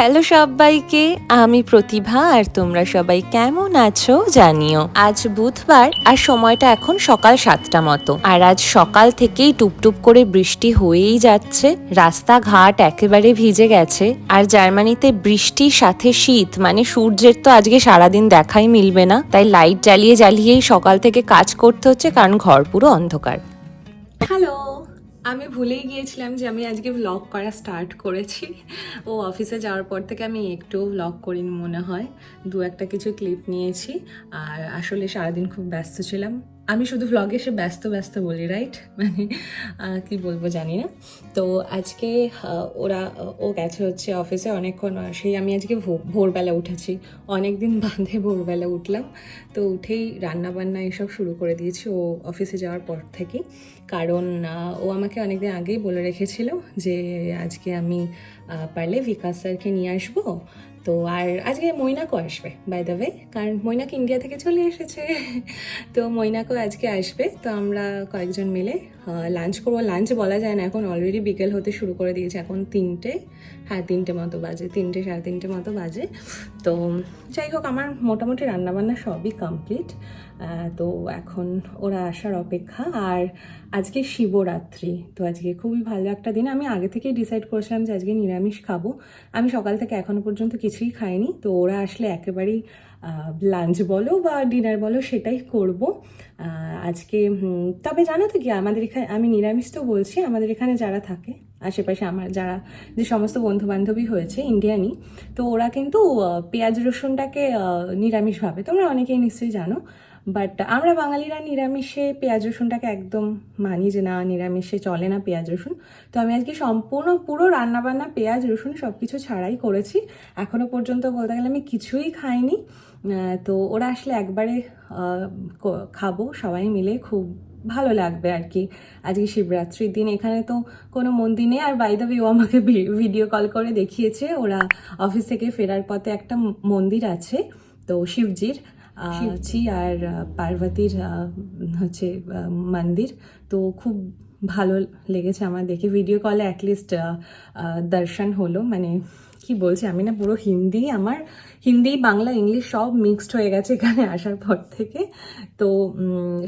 Hello সবাইকে, আমি প্রতিভা আর তোমরা সবাই কেমন আছো জানিও। আজ বুধবার আর সময়টা এখন সকাল সাতটা মতো। আর আজ সকাল থেকেই টুপটুপ করে বৃষ্টি হয়েই যাচ্ছে। রাস্তাঘাট একেবারে ভিজে গেছে। আর জার্মানিতে বৃষ্টির সাথে শীত মানে সূর্যের তো আজকে সারাদিন দেখাই মিলবে না। তাই লাইট জ্বালিয়ে জ্বালিয়েই সকাল থেকে কাজ করতে হচ্ছে, কারণ ঘর পুরো অন্ধকার। হ্যালো। আমি ভুলেই গিয়েছিলাম যে আমি আজকে ব্লগ করা স্টার্ট করেছি। ও অফিসে যাওয়ার পর থেকে আমি একটু ব্লগ করিনি মনে হয়। দু একটা কিছু ক্লিপ নিয়েছি। আর আসলে সারাদিন খুব ব্যস্ত ছিলাম। আমি শুধু ভ্লগে এসে ব্যস্ত ব্যস্ত বলি রাইট মানে কি বলব জানি না। তো আজকে ওরা, ও গেছে হচ্ছে অফিসে অনেকক্ষণ। সেই আমি আজকে ভোরবেলা উঠেছি। অনেক দিন বাদে ভোরবেলা উঠলাম। তো উঠেই রান্না বান্না এসব শুরু করে দিয়েছি ও অফিসে যাওয়ার পর থেকেই কারণ ও আমাকে অনেকদিন আগেই বলে রেখেছিল যে আজকে আমি পারলে বিকাশ স্যারকে নিয়ে আসব। তো আর আজকে মৈনাকও আসবে বাই দ্য ওয়ে কারণ মৈনাক ইন্ডিয়া থেকে চলে এসেছে। তো মৈনাকও আজকে আসবে। তো আমরা কয়েকজন মিলে লাঞ্চ করব। লাঞ্চ বলা যায় না, এখন অলরেডি বিকেল হতে শুরু করে দিয়েছে। এখন তিনটে হ্যাঁ তিনটে মতো বাজে, তিনটে, সাড়ে তিনটে মতো বাজে। তো যাই হোক, আমার মোটামুটি রান্নাবান্না সবই কমপ্লিট তো এখন ওরা আসার অপেক্ষা। আর আজকে শিবরাত্রি, তো আজকে খুবই ভালো একটা দিন। আমি আগে থেকেই ডিসাইড করেছিলাম যে আজকে নিরামিষ খাব। আমি সকাল থেকে এখনও পর্যন্ত কিছুই খাইনি। তো ওরা আসলে একেবারেই লাঞ্চ বলো বা ডিনার বলো, সেটাই করব। আজকে তবে জানো তো কি, আমাদের এখানে, আমি নিরামিষ তো বলছি, আমাদের এখানে যারা থাকে, আশেপাশে আমার যারা, যে সমস্ত বন্ধু বান্ধবী হয়েছে ইন্ডিয়ানি তো ওরা কিন্তু পেঁয়াজ রসুনটাকে নিরামিষভাবে। নিরামিষ ভাবে তোমরা অনেকেই নিশ্চয়ই জানো। বাট আমরা বাঙালিরা নিরামিষে পেঁয়াজ রসুনটাকে একদম মানি যে না, নিরামিষে চলে না পেঁয়াজ রসুন। তো আমি আজকে সম্পূর্ণ পুরো রান্নাবান্না পেঁয়াজ রসুন সব কিছু ছাড়াই করেছি। এখনও পর্যন্ত বলতে গেলে আমি কিছুই খাইনি। তো ওরা আসলে একবারে খাব সবাই মিলে। খুব ভালো লাগবে আর কি আজকে শিবরাত্রির দিন। এখানে তো কোনো মন্দির নেই। আর বাই দ্য ও আমাকে ভিডিও কল করে দেখিয়েছে। ওরা অফিস থেকে ফেরার পথে একটা মন্দির আছে, তো শিবজির। শিবজি আর পার্বতীর হচ্ছে মন্দির। তো খুব ভালো লেগেছে আমার দেখে। ভিডিও কলে অ্যাটলিস্ট দর্শন হলো। মানে কি বলছি আমি না পুরো হিন্দি আমার হিন্দি বাংলা ইংলিশ সব মিক্সড হয়ে গেছে এখানে আসার পর থেকে। তো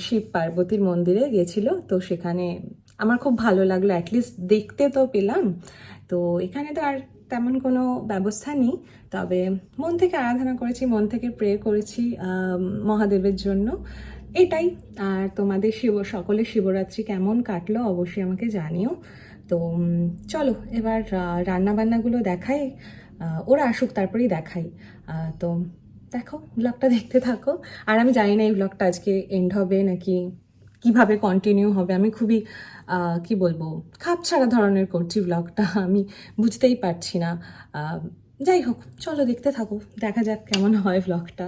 শিব পার্বতীর মন্দিরে গেছিল। তো সেখানে আমার খুব ভালো লাগল। অ্যাটলিস্ট দেখতে তো পেলাম। তো এখানে তো আর তেমন কোনো ব্যবস্থা নেই। তবে মন থেকে আরাধনা করেছি, মন থেকে প্রে করেছি মহাদেবের জন্য। এটাই। আর তোমাদের শিব, সকলের শিবরাত্রি কেমন কাটলো অবশ্যই আমাকে জানিও। তো চলো এবার রান্নাবান্নাগুলো দেখাই। ওরা আসুক, তারপরেই দেখাই। তো, দেখো ব্লগটা দেখতে থাকো। আর আমি জানি না এই ব্লগটা আজকে এন্ড হবে নাকি কীভাবে কন্টিনিউ হবে? আমি খুবই কি বলব, খাপ ছাড়া ধরনের করছি ব্লগটা আমি বুঝতেই পারছি না। যাই হোক, চলো দেখতে থাকো। দেখা যাক কেমন হয় ব্লগটা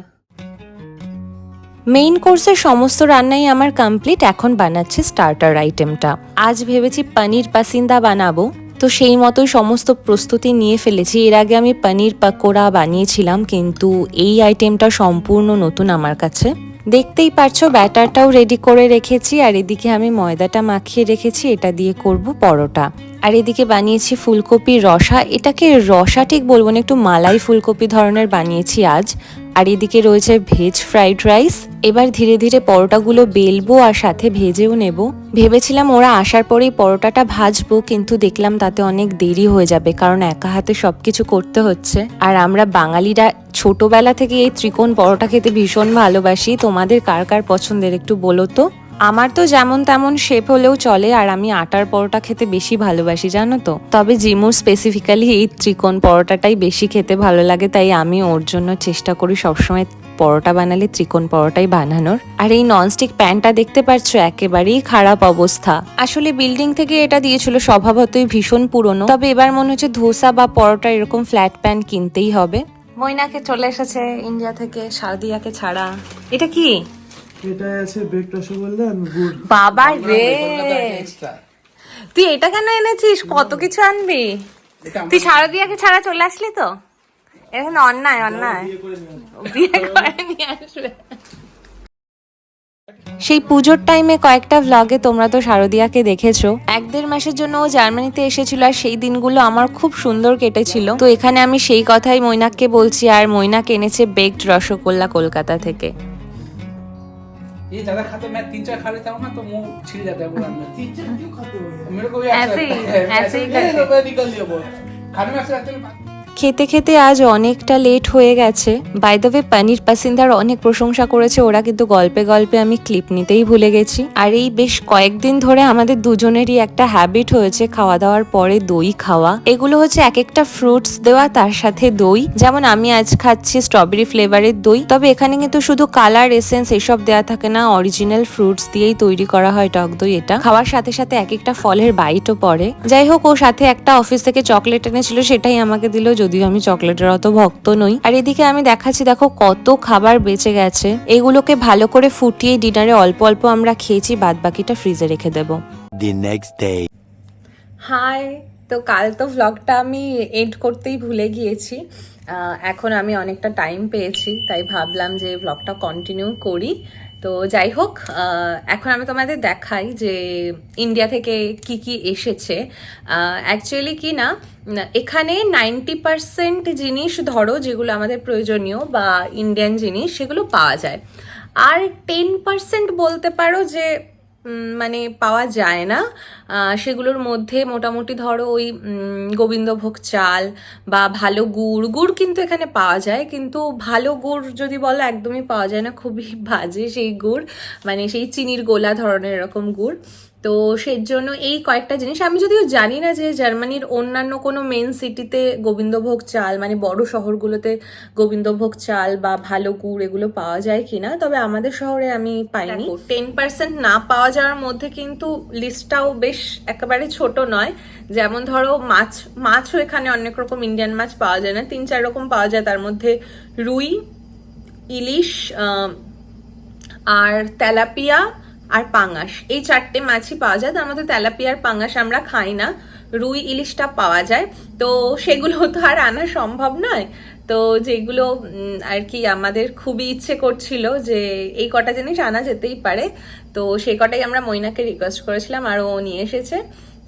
মেইন কোর্সের সমস্ত রান্নাই আমার কমপ্লিট এখন বানাচ্ছি স্টার্টার আইটেমটা আজ ভেবেছি পনির পাসিন্দা বানাবো। তো সেই মতোই সমস্ত প্রস্তুতি নিয়ে ফেলেছি। এর আগে আমি পনির পাকোড়া বানিয়েছিলাম, কিন্তু এই আইটেমটা সম্পূর্ণ নতুন আমার কাছে। দেখতেই পারছ, ব্যাটারটাও রেডি করে রেখেছি, আর এদিকে আমি ময়দাটা মাখিয়ে রেখেছি, এটা দিয়ে করব পরোটা। আর এদিকে বানিয়েছি ফুলকপির রসা, এটাকে রসা ঠিক বলব না, একটু মালাই ফুলকপি ধরনের বানিয়েছি আজ। আর এদিকে রয়েছে ভেজ ফ্রাইড রাইস এবার ধীরে ধীরে পরোটাগুলো বেলবো আর সাথে ভেজেও নেব। ভেবেছিলাম ওরা আসার পরেই পরোটাটা ভাজবো, কিন্তু দেখলাম তাতে অনেক দেরি হয়ে যাবে, কারণ একা হাতে সব কিছু করতে হচ্ছে। আর আমরা বাঙালিরা ছোটবেলা থেকে এই ত্রিকোণ পরোটা খেতে ভীষণ ভালোবাসি। তোমাদের কার কার পছন্দের একটু বলো তো? আমার তো যেমন তেমন শেপ হলেও চলে, আর আমি আটার পরোটা খেতে বেশি ভালোবাসি, জানো তো। তবে জিমুর স্পেসিফিক্যালি এই ত্রিকোণ পরোটাটাই বেশি খেতে ভালো লাগে, তাই আমি ওর জন্য চেষ্টা করি সবসময় পরোটা বানালে ত্রিকোণ পরোটাই বানানোর। আর এই ননস্টিক প্যানটা দেখতে পাচ্ছ একেবারেই খারাপ অবস্থা। আসলে বিল্ডিং থেকে এটা দিয়েছিল, স্বভাবতই ভীষণ পুরনো। তবে এবার মনে হচ্ছে ধোসা বা পরোটা এরকম ফ্ল্যাট প্যান কিনতেই হবে। ময়নাকে চলে এসেছে ইন্ডিয়া থেকে সারদিয়াকে ছাড়া। এটা কি? এটা আছে বেক রসগোল্লা আর গুড় বাবা রে। তুই এটা কেন এনেছিস? কত কিছু আনবি? তুই শারদিয়াকে ছাড়া চলে আসলি তো? এখন অন্যায় অন্যায়। বিয়ে করে নিয়ে আসবে। সেই পুজোর টাইমে কয়েকটা ভ্লগে তোমরা তো শারদিয়াকে দেখেছ। এক দেড় মাসের জন্য ও জার্মানিতে এসেছিল আর সেই দিনগুলো আমার খুব সুন্দর কেটেছিল। তো এখানে আমি সেই কথাই মৈনাককে বলছি আর মৈনাক এনেছে বেকড রসগোল্লা কলকাতা থেকে। ये ज्यादा खाते मैं तीन चार खा लेता हूँ ना तो मुंह छिल जाता है पूरा अंदर टीचर क्यों खाते हो यार? मेरे को भी ऐसे ही- लगता है। ऐसे ही ये करते लो, मैं निकल लिया बहुत खाने में ऐसे लगता है খেতে খেতে আজ অনেকটা লেট হয়ে গেছে। বাই দ্য ওয়ে পানির পাসিন্দার অনেক প্রশংসা করেছে, ওরা কিন্তু গল্পে গল্পে আমি ক্লিপ নিতেই ভুলে গেছি। আর এই বেশ কয়েকদিন ধরে আমাদের দুজনেরই একটা হ্যাবিট হয়েছে খাওয়া দাওয়ার পরে দই খাওয়া। এগুলো হচ্ছে এক একটা ফ্রুটস দেওয়া, তার সাথে দই। যেমন আমি আজ খাচ্ছি স্ট্রবেরি ফ্লেভারের দই, তবে এখানে কিন্তু শুধু কালার এসেন্স এসব দেওয়া থাকে না অরিজিনাল ফ্রুটস দিয়েই তৈরি করা হয় টক দই এটা। খাওয়ার সাথে সাথে এক একটা ফলের বাইটও পড়ে। যাই হোক, ও সাথে একটা অফিস থেকে চকলেট এনেছিল, সেটাই আমাকে দিল। যদিও আমি চকলেটের অত ভক্ত নই। আর এদিকে আমি দেখাচ্ছি দেখো কত খাবার বেঁচে গেছে। এগুলোকে ভালো করে ফুটিয়ে ডিনারে অল্প অল্প আমরা খেয়েছি বাদ বাকিটা ফ্রিজে রেখে দেবো। The next day. হাই তো কাল তো ভ্লগটা আমি এন্ড করতেই ভুলে গিয়েছি। এখন আমি অনেকটা টাইম পেয়েছি তাই ভাবলাম যে ভ্লগটা কন্টিনিউ করি। তো যাই হোক এখন আমি তোমাদের দেখাই যে ইন্ডিয়া থেকে কি কি এসেছে। অ্যাকচুয়ালি কি না, এখানে নাইনটি পারসেন্ট জিনিস ধরো যেগুলো আমাদের প্রয়োজনীয় বা ইন্ডিয়ান জিনিস সেগুলো পাওয়া যায়। আর টেন পারসেন্ট বলতে পারো যে মানে পাওয়া যায় না। সেগুলোর মধ্যে মোটামুটি ধরো ওই গোবিন্দভোগ চাল বা ভালো গুড় গুড় কিন্তু এখানে পাওয়া যায়। কিন্তু ভালো গুড় যদি বলো, একদমই পাওয়া যায় না। খুবই বাজে সেই গুড়। মানে সেই চিনির গোলা ধরনের এরকম গুড়। তো সেই জন্য এই কয়েকটা জিনিস। আমি যদিও জানি না যে জার্মানির অন্যান্য কোনো মেন সিটিতে গোবিন্দভোগ চাল মানে বড় শহরগুলোতে গোবিন্দভোগ চাল বা ভালো গুড় এগুলো পাওয়া যায় কিনা, তবে আমাদের শহরে আমি পাইনি। টেন পার্সেন্ট না পাওয়া যাওয়ার মধ্যে কিন্তু লিস্টটাও বেশ একেবারে ছোট নয়। যেমন ধরো, মাছ, মাছও এখানে অনেক রকম ইন্ডিয়ান মাছ পাওয়া যায় না। তিন চার রকম পাওয়া যায়, তার মধ্যে রুই, ইলিশ আর তেলাপিয়া আর পাঙাশ। এই চারটে মাছই পাওয়া যায়, তার মধ্যে তেলাপিয়ার পাঙাশ আমরা খাই না। রুই ইলিশটা পাওয়া যায়। তো সেগুলো তো আর আনা সম্ভব নয়। তো যেগুলো আর কি আমাদের খুবই ইচ্ছে করছিল যে এই কটা জিনিস আনা যেতেই পারে। তো সেই কটাই আমরা মইনাকে রিকোয়েস্ট করেছিলাম, আর ও নিয়ে এসেছে।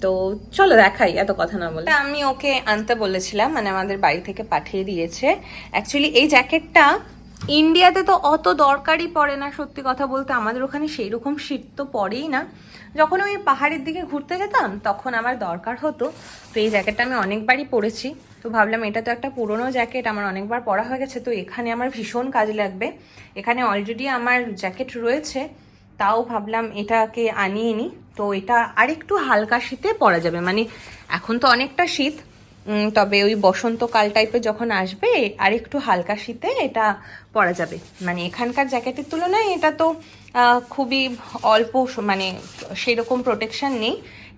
তো চলো দেখাই, এত কথা না বলে। আমি ওকে আনতে বলেছিলাম মানে আমাদের বাড়ি থেকে পাঠিয়ে দিয়েছে। অ্যাকচুয়ালি এই জ্যাকেটটা ইন্ডিয়াতে তো অত দরকারই পড়ে না, সত্যি কথা বলতে। আমাদের ওখানে সেই রকম শীত তো পড়েই না। যখন আমি পাহাড়ের দিকে ঘুরতে যেতাম, তখন আমার দরকার হতো। তো এই জ্যাকেটটা আমি অনেকবারই পরেছি। তো ভাবলাম, এটা তো একটা পুরনো জ্যাকেট, আমার অনেকবার পরা হয়ে গেছে। তো এখানে আমার ভীষণ কাজে লাগবে। এখানে অলরেডি আমার জ্যাকেট রয়েছে। তাও ভাবলাম, এটাকে আনিয়ে নিই তো এটা আরেকটু হালকা শীতে পরা যাবে। মানে এখন তো অনেকটা শীত। তবে ওই বসন্তকাল টাইপের যখন আসবে আর একটু হালকা শীতে এটা পরা যাবে। মানে এখানকার জ্যাকেটের তুলনায় এটা তো খুবই অল্প মানে সেরকম প্রোটেকশন নেই।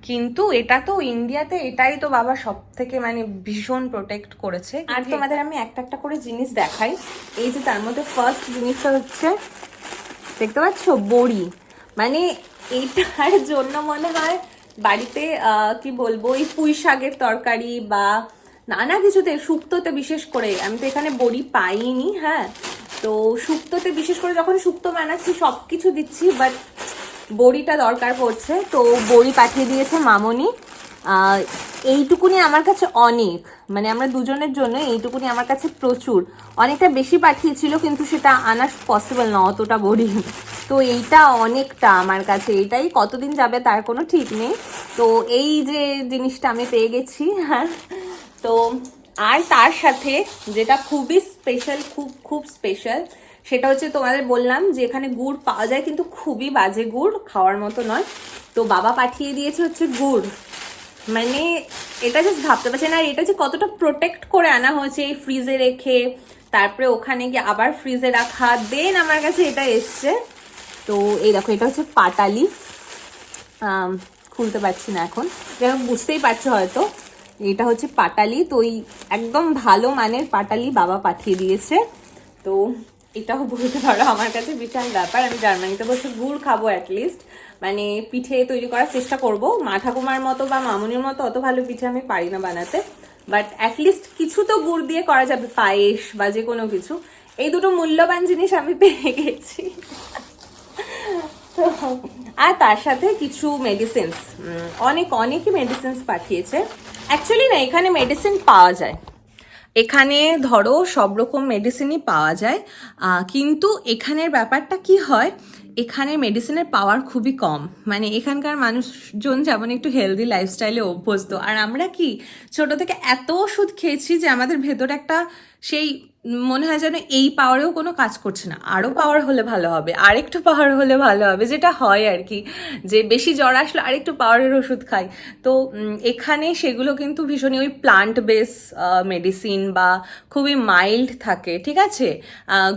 কিন্তু এটা তো ইন্ডিয়াতে এটাই তো বাবা সব থেকে মানে ভীষণ প্রোটেক্ট করেছে। আর তোমাদের আমি একটা একটা করে জিনিস দেখাই। এই যে তার মধ্যে ফার্স্ট জিনিসটা হচ্ছে দেখতে পাচ্ছ? বড়ি। মানে এইটার জন্য মনে হয় বাড়িতে কি বলব, এই পুঁই শাকের তরকারি বা নানা কিছুতে, শুক্তোতে বিশেষ করে, আমি তো এখানে বড়ি পাইনি হ্যাঁ? তো শুক্তোতে বিশেষ করে যখন শুক্তো বানাচ্ছি সব কিছু দিচ্ছি বাট বড়িটা দরকার পড়ছে, তো বড়ি পাঠিয়ে দিয়েছে মামনি। এইটুকুনি আমার কাছে অনেক মানে আমরা দুজনের জন্য এইটুকুনি আমার কাছে প্রচুর। অনেকটা বেশি পাঠিয়েছিল, কিন্তু সেটা আনা পসিবল না, অতটা বড়ি। তো এইটা অনেকটা আমার কাছে এটাই। কতদিন যাবে তার কোনো ঠিক নেই। তো এই যে জিনিসটা আমি পেয়ে গেছি হ্যাঁ। তো আর তার সাথে যেটা খুবই স্পেশাল খুব খুব স্পেশাল সেটা হচ্ছে তোমাদের বললাম যে এখানে গুড় পাওয়া যায় কিন্তু খুবই বাজে গুড়, খাওয়ার মতো নয়। তো বাবা পাঠিয়ে দিয়েছে হচ্ছে গুড়। মানে এটা জাস্ট ভাবতে পারছি না এটা যে কতটা প্রোটেক্ট করে আনা হয়েছে এই ফ্রিজে রেখে, তারপরে ওখানে গিয়ে আবার ফ্রিজে রাখা, দেন আমার কাছে এটা এসছে। তো এই দেখো, এটা হচ্ছে পাটালি। খুলতে পারছি না এখন। যাই হোক, বুঝতেই পারছ হয়তো, এটা হচ্ছে পাটালি। তো ওই একদম ভালো মানের পাটালি বাবা পাঠিয়ে দিয়েছে। তো এটাও বলতে পারো, আমার কাছে বিশাল ব্যাপার। আমি জার্মানিতে বসে গুড় খাব অ্যাটলিস্ট মানে পিঠে তৈরি করার চেষ্টা করব। মা ঠাকুমার মতো বা মামুনির মতো অত ভালো পিঠে আমি পারি না বানাতে। বাট অ্যাটলিস্ট কিছু তো গুড় দিয়ে করা যাবে, পায়েস বা যে কোনো কিছু। এই দুটো মূল্যবান জিনিস আমি পেয়ে গেছি। তো আর তার সাথে কিছু মেডিসিনস অনেক, অনেকই মেডিসিনস পাঠিয়েছে। অ্যাকচুয়ালি না, এখানে মেডিসিন পাওয়া যায়। এখানে ধরো সব রকম মেডিসিনই পাওয়া যায়। কিন্তু এখানের ব্যাপারটা কি হয়? এখানে মেডিসিনের পাওয়ার খুবই কম। মানে এখানকার মানুষজন যেমন একটু হেলদি লাইফস্টাইলে অভ্যস্ত। আর আমরা কি, ছোট থেকে এত ওষুধ খেয়েছি যে আমাদের ভেতরে একটা সেই মনে হয় যেন এই পাওয়ারেও কোনো কাজ করছে না। আরও পাওয়ার হলে ভালো হবে, আরেকটু পাওয়ার হলে ভালো হবে, যেটা হয় আর কি যে বেশি জ্বর আসলে আরেকটু পাওয়ারের ওষুধ খাই। তো এখানে সেগুলো কিন্তু ভীষণই ওই প্লান্ট বেস মেডিসিন বা খুবই মাইল্ড থাকে, ঠিক আছে?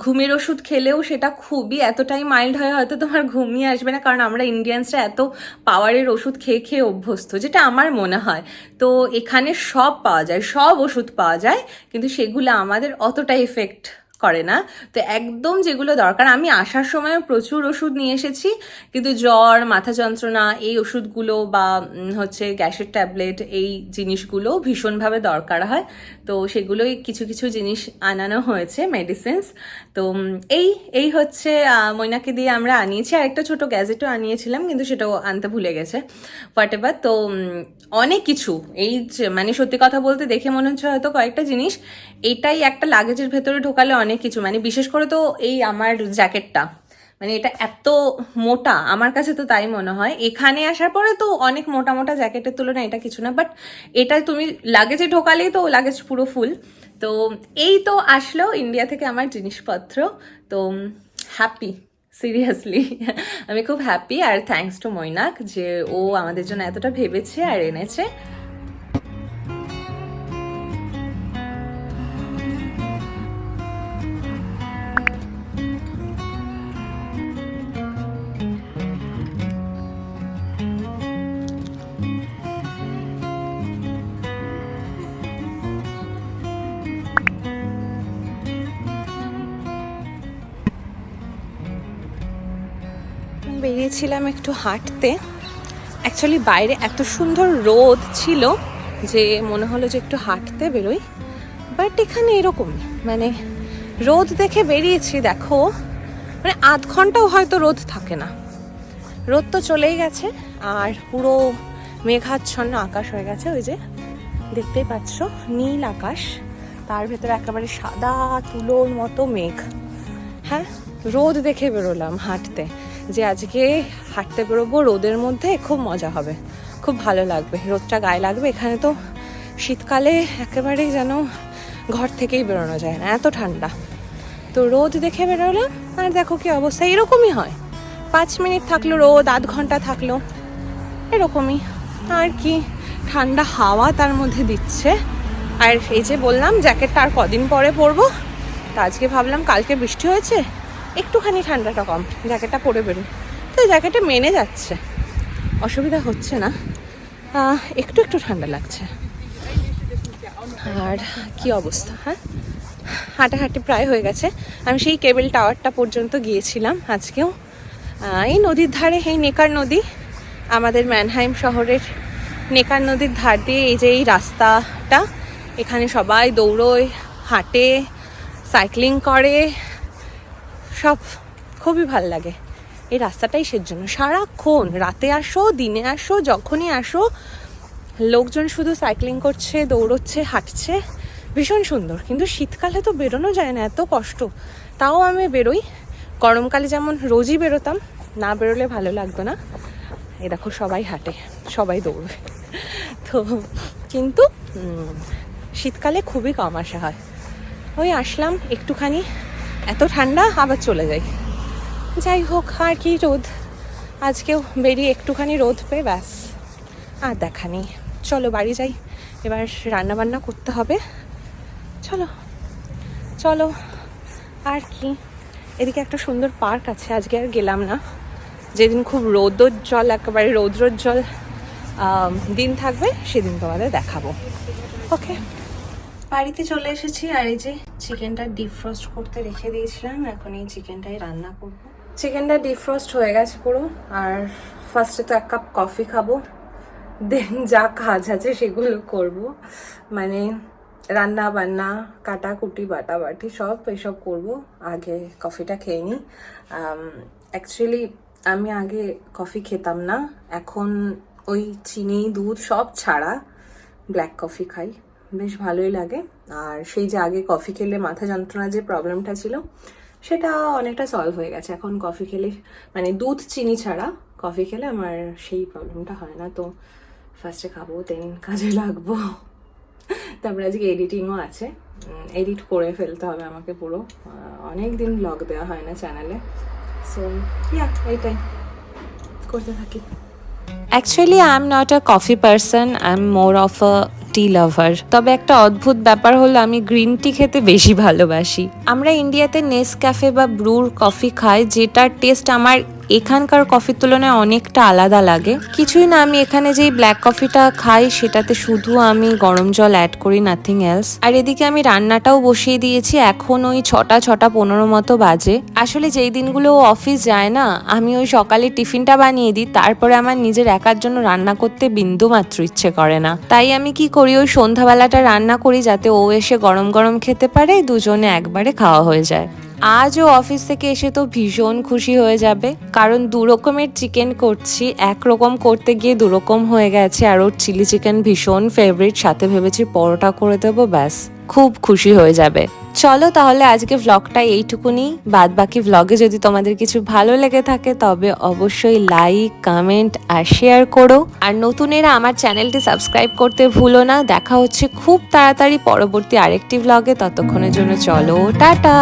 ঘুমের ওষুধ খেলেও সেটা খুবই এতটাই মাইল্ড হয়, হয়তো তোমার ঘুমিয়ে আসবে না, কারণ আমরা ইন্ডিয়ানসরা এত পাওয়ারের ওষুধ খেয়ে খেয়ে অভ্যস্ত, যেটা আমার মনে হয়। তো, এখানে সব পাওয়া যায়, সব ওষুধ পাওয়া যায়, কিন্তু সেগুলো আমাদের অতটা এফেক্ট করে না। তো একদম যেগুলো দরকার আমি আসার সময় প্রচুর ওষুধ নিয়ে এসেছি কিন্তু জ্বর মাথা যন্ত্রণা এই ওষুধগুলো বা হচ্ছে গ্যাসের ট্যাবলেট এই জিনিসগুলো ভীষণভাবে দরকার হয়। তো সেগুলোই কিছু কিছু জিনিস আনানো হয়েছে মেডিসিনস তো এই এই হচ্ছে আহ, ময়নাকে দিয়ে আমরা আনিয়েছি। আর একটা ছোট গ্যাজেটও আনিয়েছিলাম কিন্তু সেটাও আনতে ভুলে গেছে। হোয়াট এভার তো অনেক কিছু এই মানে সত্যি কথা বলতে দেখে মনে হচ্ছে হয়তো কয়েকটা জিনিস। এইটাই একটা লাগেজের ভেতরে ঢোকালে অনেক কিছু। মানে বিশেষ করে তো এই আমার জ্যাকেটটা মানে এটা এত মোটা, আমার কাছে তো তাই মনে হয়। এখানে আসার পরে তো অনেক মোটা মোটা জ্যাকেটের তুলনায় এটা কিছু না বাট এটা তুমি লাগেজে ঢোকালেই তো লাগেজ পুরো ফুল তো এই তো আসলো ইন্ডিয়া থেকে আমার জিনিসপত্র। তো হ্যাপি সিরিয়াসলি আমি খুব হ্যাপি আর থ্যাঙ্কস টু মৈনাক যে ও আমাদের জন্য এতটা ভেবেছে আর এনেছে। বেরিয়েছিলাম একটু হাঁটতে। অ্যাকচুয়ালি বাইরে এত সুন্দর রোদ ছিল যে মনে হলো যে একটু হাঁটতে বেরোই। বাট এখানে এরকমই মানে রোদ দেখে বেরিয়েছি, দেখো। মানে আধ ঘন্টাও হয়তো রোদ থাকে না। রোদ তো চলেই গেছে, আর পুরো মেঘাচ্ছন্ন আকাশ হয়ে গেছে, ওই যে দেখতেই পাচ্ছ, নীল আকাশ। তার ভেতরে একেবারে সাদা তুলোর মতো মেঘ। হ্যাঁ রোদ দেখে বেরোলাম হাঁটতে। যে আজকে হাঁটতে বেরোবো, রোদের মধ্যে খুব মজা হবে। খুব ভালো লাগবে। রোদটা গায়ে লাগবে। এখানে তো শীতকালে একেবারেই যেন ঘর থেকেই বেরোনো যায় না, এত ঠান্ডা। তো রোদ দেখে বেরোলাম, আর দেখো কি অবস্থা। এরকমই হয়। পাঁচ মিনিট থাকল রোদ, আধ ঘণ্টা থাকল। এরকমই। আর কি ঠান্ডা হাওয়া তার মধ্যে দিচ্ছে। আর এই যে বললাম, জ্যাকেটটা আর কদিন পরে পরবো। তা আজকে ভাবলাম কালকে বৃষ্টি হয়েছে একটুখানি ঠান্ডাটা কম, জ্যাকেটটা পরে বেরোই তো জ্যাকেটটা মেনে যাচ্ছে। অসুবিধা হচ্ছে না। একটু একটু ঠান্ডা লাগছে। আর কি অবস্থা হ্যাঁ? হাঁটাহাঁটি প্রায় হয়ে গেছে। আমি সেই কেবল টাওয়ারটা পর্যন্ত গিয়েছিলাম আজকেও। এই নদীর ধারে, এই নেকার নদী, আমাদের ম্যানহাইম শহরের নেকার নদীর ধার দিয়ে এই যে এই রাস্তাটা, এখানে সবাই দৌড়োয়, হাঁটে, সাইক্লিং করে সব খুবই ভালো লাগে। এই রাস্তাটাই সের জন্য সারাক্ষণ রাতে আসো, দিনে আসো, যখনই আসো, লোকজন শুধু সাইক্লিং করছে, দৌড়চ্ছে, হাঁটছে। ভীষণ সুন্দর। কিন্তু শীতকালে তো বেরোনো যায় না, এত কষ্ট। তাও আমি বেরোই। গরমকালে যেমন রোজই বেরোতাম, না বেরোলে ভালো লাগতো না। এ দেখো সবাই হাঁটে, সবাই দৌড়বে তো কিন্তু শীতকালে খুবই কম আসা হয়। ওই আসলাম একটুখানি। এত ঠান্ডা, আবার চলে যাই। যাই হোক, আর কি রোদ? আজকেও বেরিয়ে একটুখানি রোদ পেয়ে ব্যাস। আর দেখা নেই। চলো, বাড়ি যাই। এবার রান্না বান্না করতে হবে। চলো চলো। আর কি? এদিকে একটা সুন্দর পার্ক আছে, আজকে আর গেলাম না। যেদিন খুব রৌদ্রোজ্জ্বল একেবারে রৌদ্রোজ্জ্বল দিন থাকবে, সেদিন তোমাদের দেখাবো। ওকে? বাড়িতে চলে এসেছি আর এই যে চিকেনটা ডিফ্রস্ট করতে রেখে দিয়েছিলাম, এখন এই চিকেনটাই রান্না করব। চিকেনটা ডিফ্রস্ট হয়ে গেছে পুরো, আর ফার্স্টে তো এক কাপ কফি খাব দেন যা কাজ আছে সেগুলো করব। মানে রান্না বান্না, কাটাকুটি, বাটাবাটি সব এসব করব, আগে কফিটা খেয়ে নিই। অ্যাকচুয়ালি আমি আগে কফি খেতাম না, এখন ওই চিনি, দুধ সব ছাড়া ব্ল্যাক কফি খাই। বেশ ভালোই লাগে। আর সেই যে আগে কফি খেলে মাথা যন্ত্রণা যে প্রবলেমটা ছিল, সেটা অনেকটা সলভ হয়ে গেছে। এখন কফি খেলে মানে দুধ, চিনি ছাড়া কফি খেলে আমার সেই প্রবলেমটা হয় না। তো ফার্স্টে খাব দেন কাজে লাগবো। তারপরে আজকে এডিটিংও আছে। এডিট করে ফেলতে হবে আমাকে পুরো। অনেক দিন ব্লগ দেওয়া হয় না চ্যানেলে সো ইয়া এইটাই করতে থাকি। Actually I am not a coffee person I am more of a tea lover তবে একটা অদ্ভুত ব্যাপার হলো আমি গ্রিন টি খেতে বেশি ভালোবাসি। আমরা ইন্ডিয়াতে নেস ক্যাফে বা ব্রুর কফি খাই, যেটার টেস্ট আমার এখানকার কফির তুলনায় অনেকটা আলাদা লাগে। কিছুই না, আমি এখানে যেই ব্ল্যাক কফিটা খাই, সেটাতে শুধু আমি গরম জল অ্যাড করি নাথিং এলস আর এদিকে আমি রান্নাটাও বসিয়ে দিয়েছি, এখন ওই ছটা ছটা পনেরো মতো বাজে। আসলে যেই দিনগুলো ও অফিস যায় না, আমি ওই সকালে টিফিনটা বানিয়ে দিই, তারপরে আমার নিজের একার জন্য রান্না করতে বিন্দু মাত্র ইচ্ছে করে না। তাই আমি কি করি, ওই সন্ধ্যাবেলাটা রান্না করি, যাতে ও এসে গরম গরম খেতে পারে, দুজনে একবারে খাওয়া হয়ে যায়। আজও অফিস থেকে এসে তো ভীষণ খুশি হয়ে যাবে। কারণ দু রকমের চিকেন করছি, একরকম করতে গিয়ে দু রকম হয়ে গেছে আর ওর চিলি চিকেন ভীষণ ফেভারিট সাথে ভেবেছি পরোটা করে দেবো, ব্যাস, খুব খুশি হয়ে যাবে। চলো তাহলে আজকে ভ্লগটা এইটুকুনি। বাদ বাকি ভ্লগে যদি তোমাদের কিছু ভালো লেগে থাকে, তবে অবশ্যই লাইক কমেন্ট আর শেয়ার করো। আর নতুনেরা আমার চ্যানেলটি সাবস্ক্রাইব করতে ভুলো না। দেখা হচ্ছে খুব তাড়াতাড়ি পরবর্তী আরেকটি ভ্লগে ততক্ষণের জন্য চলো, টাটা!